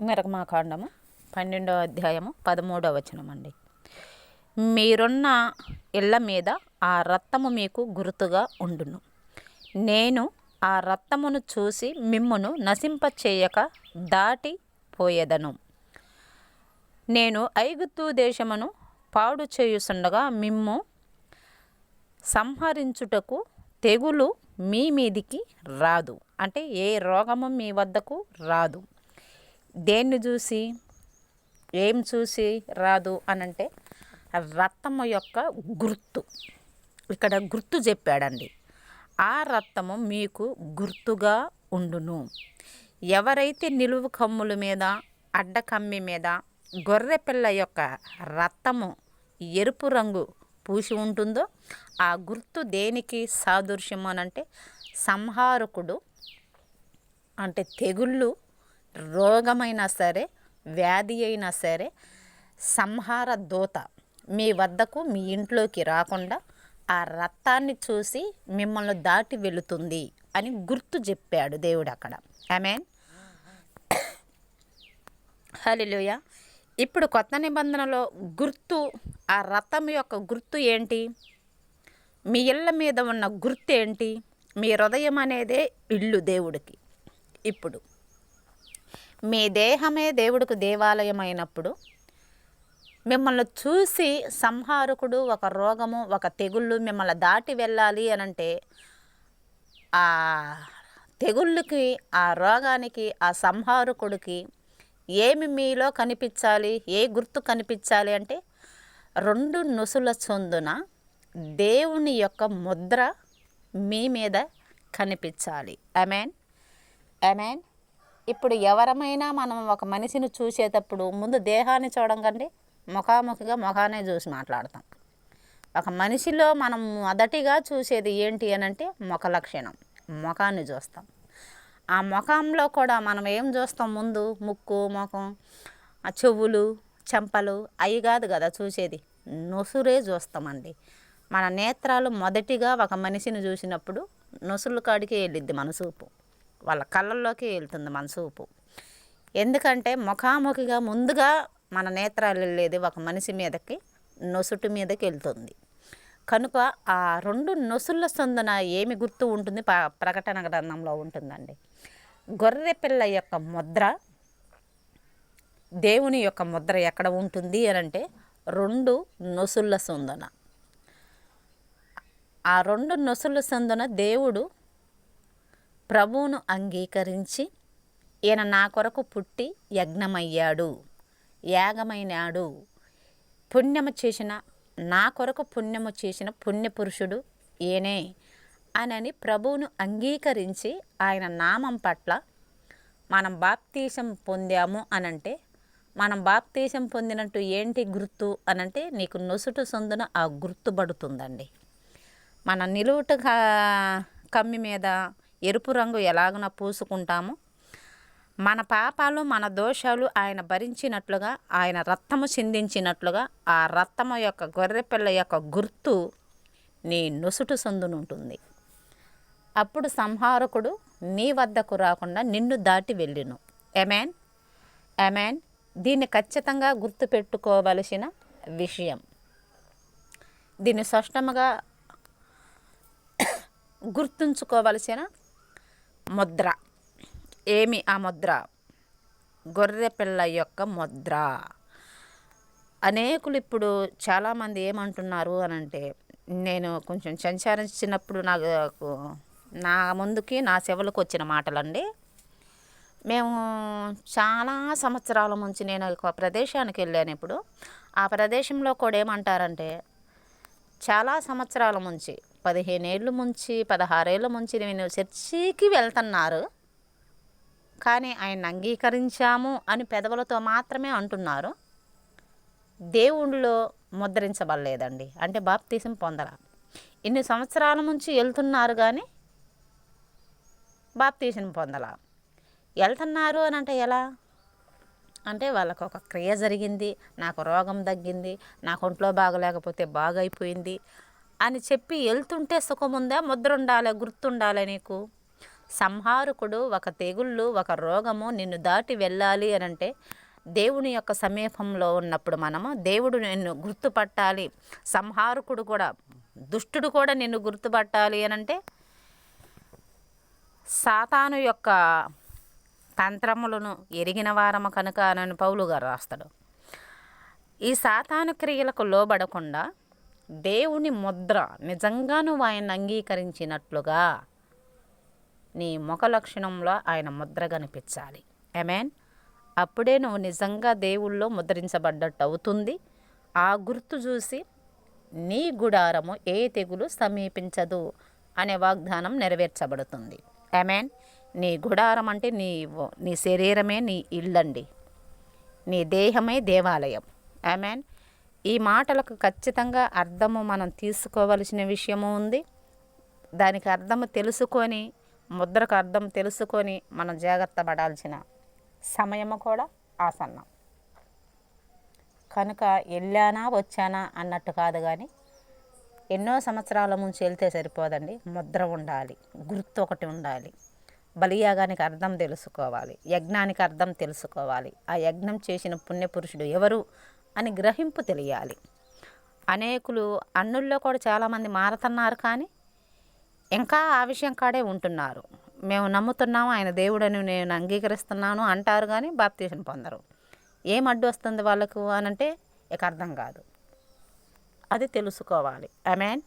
మిరకమాకాండము పన్నెండవ అధ్యాయము పదమూడవ వచనం అండి మీరున్న ఇళ్ళ మీద ఆ రక్తము మీకు గుర్తుగా ఉండును. నేను ఆ రక్తమును చూసి మిమ్మును నశింపచేయక దాటి పోయేదను. నేను ఐగుత్తు దేశమును పాడు చేయుసుండగా మిమ్ము సంహరించుటకు తెగులు మీ మీదికి రాదు. అంటే ఏ రోగము మీ వద్దకు రాదు. దేన్ని చూసి ఏం చూసి రాదు అనంటే రక్తము యొక్క గుర్తు. ఇక్కడ గుర్తు చెప్పాడండి. ఆ రత్తము మీకు గుర్తుగా ఉండును. ఎవరైతే నిలువు కమ్ముల మీద అడ్డ కమ్మి మీద గొర్రె పిల్ల యొక్క రత్తము ఎరుపు రంగు పూసి ఉంటుందో ఆ గుర్తు దేనికి సాదృశ్యము అనంటే సంహారకుడు అంటే తెగుళ్ళు రోగమైనా సరే వ్యాధి అయినా సరే సంహార దూత మీ వద్దకు మీ ఇంట్లోకి రాకుండా ఆ రక్తాన్ని చూసి మిమ్మల్ని దాటి వెళుతుంది అని గుర్తు చెప్పాడు దేవుడు అక్కడ. ఆమెన్ హలిలోయ ఇప్పుడు కొత్త నిబంధనలో గుర్తు ఆ రథం యొక్క గుర్తు ఏంటి? మీ ఇళ్ళ మీద ఉన్న గుర్తు ఏంటి? మీ హృదయం అనేదే ఇల్లు దేవుడికి. ఇప్పుడు మీ దేహమే దేవుడికి దేవాలయం అయినప్పుడు మిమ్మల్ని చూసి సంహారకుడు ఒక రోగము ఒక తెగుళ్ళు మిమ్మల్ని దాటి వెళ్ళాలి అని అంటే ఆ తెగుళ్ళకి ఆ రోగానికి ఆ సంహారకుడికి ఏమి మీలో కనిపించాలి ఏ గుర్తు కనిపించాలి అంటే రెండు నుసుల చొందున దేవుని యొక్క ముద్ర మీ మీద కనిపించాలి. అమెన్ అమెన్ ఇప్పుడు ఎవరమైనా మనం ఒక మనిషిని చూసేటప్పుడు ముందు దేహాన్ని చూడం కంటే ముఖాముఖిగా ముఖానే చూసి మాట్లాడతాం. ఒక మనిషిలో మనం మొదటిగా చూసేది ఏంటి అని అంటే ముఖ లక్షణం. ముఖాన్ని చూస్తాం. ఆ ముఖంలో కూడా మనం ఏం చూస్తాం ముందు? ముక్కు ముఖం ఆ చెవులు చెంపలు అవి కాదు కదా చూసేది. నొసురే చూస్తామండి. మన నేత్రాలు మొదటిగా ఒక మనిషిని చూసినప్పుడు నొసులు కాడికి వెళ్ళిద్ది మన చూపు. వాళ్ళ కళ్ళల్లోకి వెళ్తుంది మన చూపు ఎందుకంటే ముఖాముఖిగా ముందుగా మన నేత్రాలు వెళ్ళేది ఒక మనిషి మీదకి నొసుటి మీదకి వెళ్తుంది. కనుక ఆ రెండు నొసుల సందున ఏమి గుర్తు ఉంటుంది? ప- ప్రకటన గ్రంథంలో ఉంటుందండి. గొర్రె పిల్ల యొక్క ముద్ర దేవుని యొక్క ముద్ర ఎక్కడ ఉంటుంది అని అంటే రెండు నొసుల సందున. ఆ రెండు నొసుల సందున దేవుడు ప్రభువును అంగీకరించి ఈయన నా కొరకు పుట్టి యజ్ఞమయ్యాడు యాగమైనాడు. పుణ్యము చేసిన నా కొరకు పుణ్యము చేసిన పుణ్యపురుషుడు ఈయనే అనని ప్రభువును అంగీకరించి ఆయన నామం పట్ల మనం బాప్తీసం పొందాము అనంటే మనం బాప్తీసం పొందినట్టు ఏంటి గుర్తు అనంటే నీకు నొసుటు సొందున ఆ గుర్తుపడుతుందండి మన నిలువుట కమ్మి మీద ఎరుపు రంగు ఎలాగున పూసుకుంటాము? మన పాపాలు మన దోషాలు ఆయన భరించినట్లుగా ఆయన రక్తము చిందించినట్లుగా ఆ రక్తము యొక్క గొర్రెపిల్ల యొక్క గుర్తు నీ నొసుటు సందునుంటుంది అప్పుడు సంహారకుడు నీ వద్దకు రాకుండా నిన్ను దాటి వెళ్ళును. ఎమెన్ ఎమెన్ దీన్ని ఖచ్చితంగా గుర్తుపెట్టుకోవలసిన విషయం. దీన్ని స్పష్టముగా గుర్తుంచుకోవలసిన ముద్ర. ఏమి ఆ ముద్ర? గొర్రె పిల్ల యొక్క ముద్ర. అనేకులు ఇప్పుడు చాలామంది ఏమంటున్నారు అని అంటే నేను కొంచెం సంచారించినప్పుడు నాకు నా ముందుకి నా చెవులకు వచ్చిన మాటలండి. మేము చాలా సంవత్సరాల నుంచి నేను ఒక ప్రదేశానికి వెళ్ళాను ఇప్పుడు. ఆ ప్రదేశంలో కూడా ఏమంటారంటే చాలా సంవత్సరాల నుంచి పదిహేను ఏళ్ళు ముంచి పదహారేళ్ళ ముంచి నేను చర్చికి వెళ్తున్నారు. కానీ ఆయన అంగీకరించాము అని పెదవులతో మాత్రమే అంటున్నారు. దేవుళ్ళో ముద్రించబడలేదండి. అంటే బాప్తీసం పొందల. ఇన్ని సంవత్సరాల నుంచి వెళ్తున్నారు కానీ బాప్తీసం పొందల. వెళ్తున్నారు అని అంటే ఎలా? అంటే వాళ్ళకు ఒక క్రియ జరిగింది నాకు రోగం తగ్గింది నాకు ఒంట్లో బాగలేకపోతే బాగైపోయింది అని చెప్పి వెళ్తుంటే సుఖముందా ముద్ర ఉండాలి గుర్తుండాలి నీకు? సంహారకుడు ఒక తెగుళ్ళు ఒక రోగము నిన్ను దాటి వెళ్ళాలి అని అంటే దేవుని యొక్క సమీపంలో ఉన్నప్పుడు మనము దేవుడు నిన్ను గుర్తుపట్టాలి. సంహారకుడు కూడా దుష్టుడు కూడా నిన్ను గుర్తుపట్టాలి అని అంటే సాతాను యొక్క తంత్రములను ఎరిగిన వారము కనుక అని పౌలు గారు రాస్తాడు. ఈ సాతాను క్రియలకు లోబడకుండా దేవుని ముద్ర నిజంగా నువ్వు ఆయన అంగీకరించినట్లుగా నీ ముఖ లక్షణంలో ఆయన ముద్ర కనిపించాలి. ఎమెన్ అప్పుడే నువ్వు నిజంగా దేవుళ్ళో ముద్రించబడ్డట్టు అవుతుంది. ఆ గుర్తు చూసి నీ గుడారము ఏ తెగులు సమీపించదు అనే వాగ్దానం నెరవేర్చబడుతుంది. ఎమెన్ నీ గుడారం అంటే నీ నీ శరీరమే నీ ఇల్లండి. నీ దేహమే దేవాలయం. ఆమెన్. ఈ మాటలకు ఖచ్చితంగా అర్థము మనం తీసుకోవలసిన విషయము ఉంది. దానికి అర్థము తెలుసుకొని ముద్రకు అర్థం తెలుసుకొని మనం జాగ్రత్త పడాల్సిన సమయము కూడా ఆసన్నం. కనుక వెళ్ళానా వచ్చానా అన్నట్టు కాదు కానీ ఎన్నో సంవత్సరాల ముంచి వెళ్తే సరిపోదండి. ముద్ర ఉండాలి. గుర్తు ఒకటి ఉండాలి. బలియాగానికి అర్థం తెలుసుకోవాలి యజ్ఞానికి అర్థం తెలుసుకోవాలి. ఆ యజ్ఞం చేసిన పుణ్యపురుషుడు ఎవరు అని గ్రహింపు తెలియాలి. అనేకులు అన్నుల్లో కూడా చాలామంది మారుతున్నారు కానీ ఇంకా ఆ విషయం కాడే ఉంటున్నారు. మేము నమ్ముతున్నాము ఆయన దేవుడని నేను అంగీకరిస్తున్నాను అంటారు కానీ బాప్తీసం పొందరు. ఏం అడ్డు వస్తుంది వాళ్ళకు అని అంటే ఇక అర్థం కాదు. అది తెలుసుకోవాలి. I mean